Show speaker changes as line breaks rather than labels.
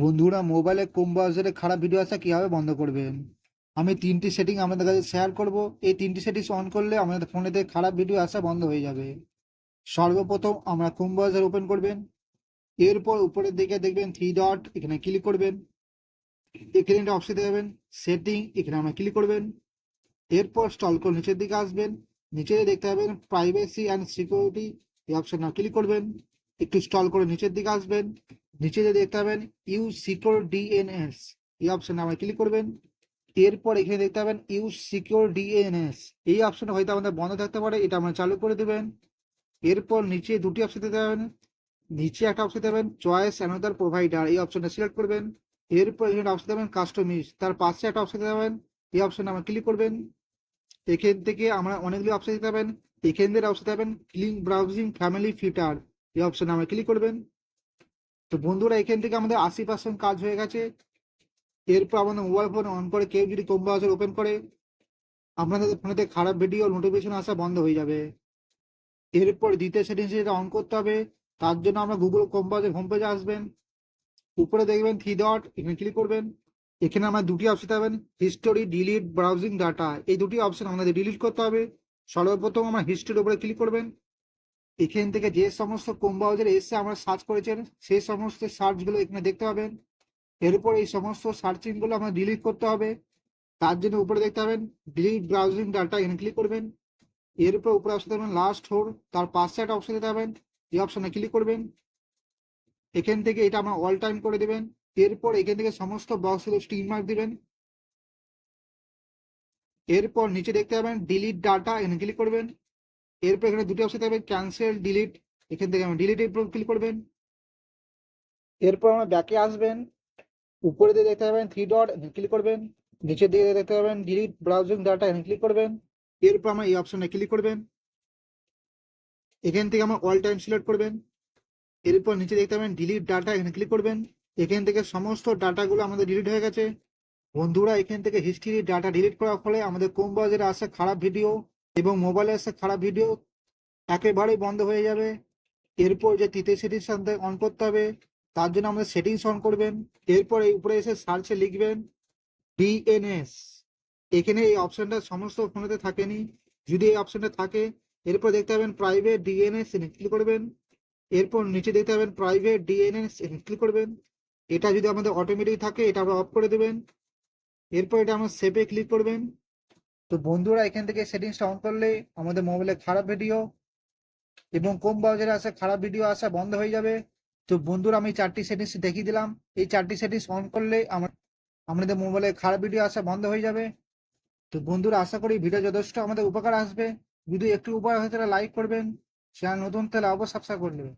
বন্ধুরা মোবাইলে কম ব্রাউজারে খারাপ ভিডিও আসা কীভাবে বন্ধ করবেন? আমি তিনটি সেটিং আপনাদের কাছে শেয়ার করব। এই তিনটি সেটিংস অন করলে আমাদের ফোনেতে খারাপ ভিডিও আসা বন্ধ হয়ে যাবে। সর্বপ্রথম আমরা কম ব্রাউজার ওপেন করবেন। এরপর উপরের দিকে দেখবেন থ্রি ডট এখানে ক্লিক করবেন। এখানে একটা অপশন যাবেন সেটিং এখানে আমরা ক্লিক করবেন। এরপর স্টল করে নিচের দিকে আসবেন। নিচে দেখতে পাবেন প্রাইভেসি অ্যান্ড সিকিউরিটি এই অপশন ক্লিক করবেন। একটু স্টল করে নিচের দিকে আসবেন নিচে যে দেখতে পাবেন ইউ সিকিউর ডিএনএস এই অপশনে আমরা ক্লিক করবেন এরপর এখানে দেখতে পাবেন ইউ সিকিউর ডিএনএস এই অপশনটা হয়তো আমাদের বন্ধ থাকতে পারে এটা আমরা চালু করে দেবেন এরপর নিচে দুটি অপশন দিতে পাবেন নিচে একটা অপশন দেবেন চয়েস অ্যানাদার প্রোভাইডার এই অপশনটা সিলেক্ট করবেন এরপর এখানে অপশন দেবেন কাস্টমিজ তার পাশে একটা অপশন দিতে দেবেন এই অপশনে আমরা ক্লিক করবেন এখান থেকে আমরা অনেকগুলি অপশন দিতে পাবেন এখান থেকে অপশন দেবেন ক্লিন ব্রাউজিং ফ্যামিলি ফিল্টার এই অপশনে আমরা ক্লিক করবেন। তো বন্ধুরা, এখান থেকে আমাদের আশি পার্সেন্ট কাজ হয়ে গেছে। এরপর আমাদের মোবাইল ফোন অন করে কেউ যদি কম ওপেন করে, আপনাদের ফোনেতে খারাপ ভিডিও নোটিফিকেশন আসা বন্ধ হয়ে যাবে। এরপর দ্বিতীয় সেটিংস যেটা অন করতে হবে, তার জন্য আমরা গুগল কম ব্রাউজার হোম পেজে আসবেন। উপরে দেখবেন থ্রি ডট এখানে ক্লিক করবেন। এখানে আমরা দুটি অপশন পাবেন হিস্টোরি ডিলিট ব্রাউজিং ডাটা এই দুটি অপশন আমাদের ডিলিট করতে হবে। সর্বপ্রথম আমরা হিস্টোরির উপরে ক্লিক করবেন। এখান থেকে যে সমস্ত কম ব্রাউজারে এসে আমরা সার্চ করেছেন, সেই সমস্ত সার্চগুলো এখানে দেখতে পাবেন। এরপর এই সমস্ত সার্চিংগুলো আমরা ডিলিট করতে হবে। তার জন্য উপরে দেখতে পাবেন ডিলিট ব্রাউজিং ডাটা এখানে ক্লিক করবেন। এরপর উপরে অপশন দেবেন লাস্ট হোর তার পাশে একটা অপশন দিতে পাবেন। এই অপশনে ক্লিক করবেন। এখান থেকে এটা আমরা অল টাইম করে দেবেন। এরপর এখান থেকে সমস্ত বক্সগুলো স্টিক মার্ক দিবেন। এরপর নিচে দেখতে পাবেন ডিলিট ডাটা এখানে ক্লিক করবেন। এরপর এখানে দুটি অপশন থাকবে ক্যান্সেল ডিলিট এখান থেকে আমরা ডিলিট উপর ক্লিক করবেন। এরপর আমরা ব্যাকে আসবেন উপরে দিয়ে দেখতে পাবেন থ্রি ডট ক্লিক করবেন, নিচের দিকে দেখতে পাবেন ডিলিট ব্রাউজিং ডাটা এখানে ক্লিক করবেন। এরপর আমরা এই অপশনে ক্লিক করবেন। এখান থেকে আমরা অল টাইম সিলেক্ট করবেন। এরপর নিচে দেখতে পাবেন ডিলিট ডাটা এখানে ক্লিক করবেন। এখান থেকে সমস্ত ডাটাগুলো আমাদের ডিলিট হয়ে গেছে। বন্ধুরা, এখান থেকে হিস্ট্রি ডাটা ডিলিট করার ফলে আমাদের কম আসা খারাপ ভিডিও এবং মোবাইলে আসা খারাপ ভিডিও একেবারেই বন্ধ হয়ে যাবে। এরপর যে তৃতীয় সেটিংস অন করতে হবে, তার জন্য আমাদের সেটিংস অন করবেন। এরপর এই উপরে এসে সার্চে লিখবেন ডিএনএস এখানে এই অপশনটা সমস্ত ফোনেতে থাকেনি। যদি এই অপশনটা থাকে, এরপর দেখতে পাবেন প্রাইভেট ডিএনএস ক্লিক করবেন। এরপর নিচে দেখতে পাবেন প্রাইভেট ডিএনএস ক্লিক করবেন। এটা যদি আমাদের অটোমেটিক থাকে, এটা আমরা অফ করে দেবেন। এরপর এটা আমরা সেভে ক্লিক করবেন। তো বন্ধুরা, এখান থেকে সেটিংসটা অন করলে আমাদের মোবাইলে খারাপ ভিডিও এবং কম বাজারে আসা খারাপ ভিডিও আসা বন্ধ হয়ে যাবে। তো বন্ধুরা, আমি চারটি সেটিংস দেখিয়ে দিলাম। এই চারটি সেটিংস অন করলে আমার, আমাদের মোবাইলে খারাপ ভিডিও আসা বন্ধ হয়ে যাবে। তো বন্ধুরা, আশা করি ভিডিও যথেষ্ট আমাদের উপকার আসবে। যদি একটু উপকার হয়, তাহলে লাইক করবেন। চ্যানেল নতুন, তাহলে অবশ্যই সাবস্ক্রাইব করে নেবেন।